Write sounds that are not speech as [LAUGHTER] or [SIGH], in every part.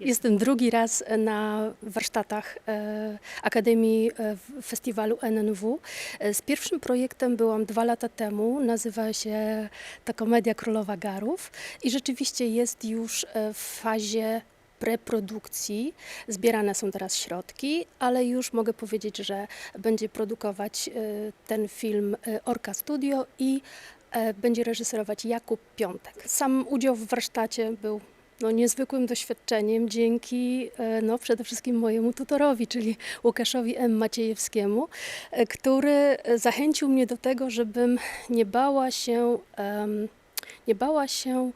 Jestem drugi raz na warsztatach e, Akademii e, Festiwalu NNW. E, Z pierwszym projektem byłam dwa lata temu. Nazywa się ta komedia Królowa Garów i rzeczywiście jest już e, w fazie preprodukcji. Zbierane są teraz środki, ale już mogę powiedzieć, że będzie produkować e, ten film e, Orka Studio i e, będzie reżyserować Jakub Piątek. Sam udział w warsztacie był no, niezwykłym doświadczeniem dzięki e, no, przede wszystkim mojemu tutorowi, czyli Łukaszowi M. Maciejewskiemu, e, który zachęcił mnie do tego, żebym nie bała się, nie bała się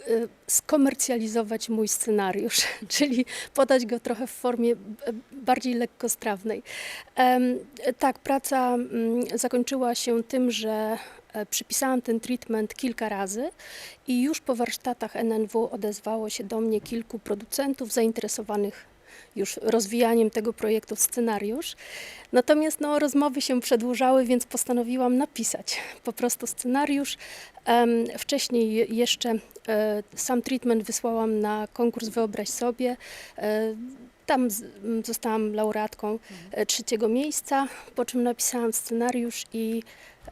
e, skomercjalizować mój scenariusz, [LAUGHS] czyli podać go trochę w formie bardziej lekkostrawnej. Tak, praca mm, zakończyła się tym, że przypisałam ten treatment kilka razy i już po warsztatach NNW odezwało się do mnie kilku producentów zainteresowanych już rozwijaniem tego projektu w scenariusz. Natomiast no, rozmowy się przedłużały, więc postanowiłam napisać po prostu scenariusz. Wcześniej je- jeszcze e, sam treatment wysłałam na konkurs Wyobraź sobie. Tam zostałam laureatką e, trzeciego miejsca, po czym napisałam scenariusz i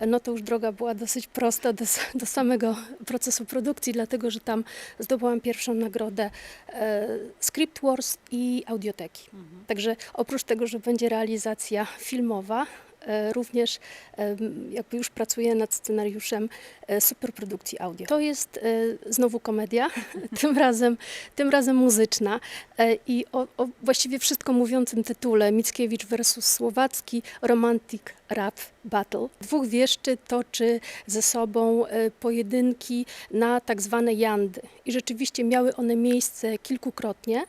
e, no to już droga była dosyć prosta do, do samego procesu produkcji, dlatego że tam zdobyłam pierwszą nagrodę e, Script Wars i Audioteki. Także oprócz tego, że będzie realizacja filmowa, również em, jakby już pracuję nad scenariuszem e, superprodukcji audio. To jest e, znowu komedia, [LAUGHS] tym razem, tym razem muzyczna e, i o, o właściwie wszystko mówiącym tytule Mickiewicz versus Słowacki Romantic Rap Battle. Dwóch wieszczy toczy ze sobą e, pojedynki na tak zwane jandy i rzeczywiście miały one miejsce kilkukrotnie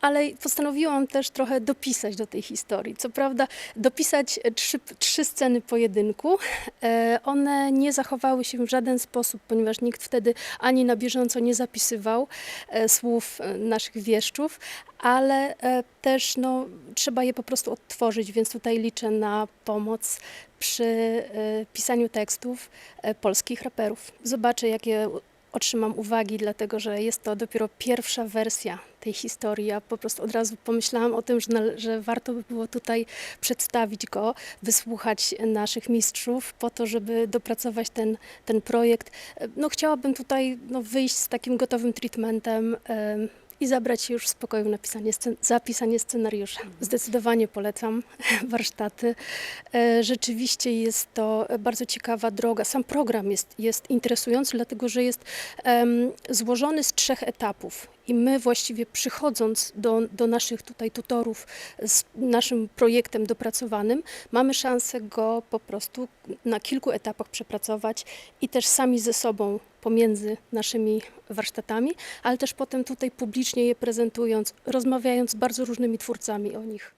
ale postanowiłam też trochę dopisać do tej historii. Co prawda, dopisać trzy, trzy sceny pojedynku. E, one nie zachowały się w żaden sposób, ponieważ nikt wtedy ani na bieżąco nie zapisywał e, słów e, naszych wieszczów, ale też no, trzeba je po prostu odtworzyć, więc tutaj liczę na pomoc przy pisaniu tekstów polskich raperów. Zobaczę, jakie otrzymam uwagi, dlatego że jest to dopiero pierwsza wersja tej historii. Ja po prostu od razu pomyślałam o tym, że, że warto by było tutaj przedstawić go, wysłuchać naszych mistrzów po to, żeby dopracować ten, ten projekt. No, chciałabym tutaj no, wyjść z takim gotowym treatmentem. em, i zabrać się już w spokoju na pisanie scen- zapisanie scenariusza. Zdecydowanie polecam [LAUGHS] warsztaty. E, Rzeczywiście jest to bardzo ciekawa droga. Sam program jest, jest interesujący, dlatego że jest em, złożony z trzech etapów. I my właściwie przychodząc do, do naszych tutaj tutorów z naszym projektem dopracowanym, mamy szansę go po prostu na kilku etapach przepracować i też sami ze sobą pomiędzy naszymi warsztatami, ale też potem tutaj publicznie je prezentując, rozmawiając z bardzo różnymi twórcami o nich.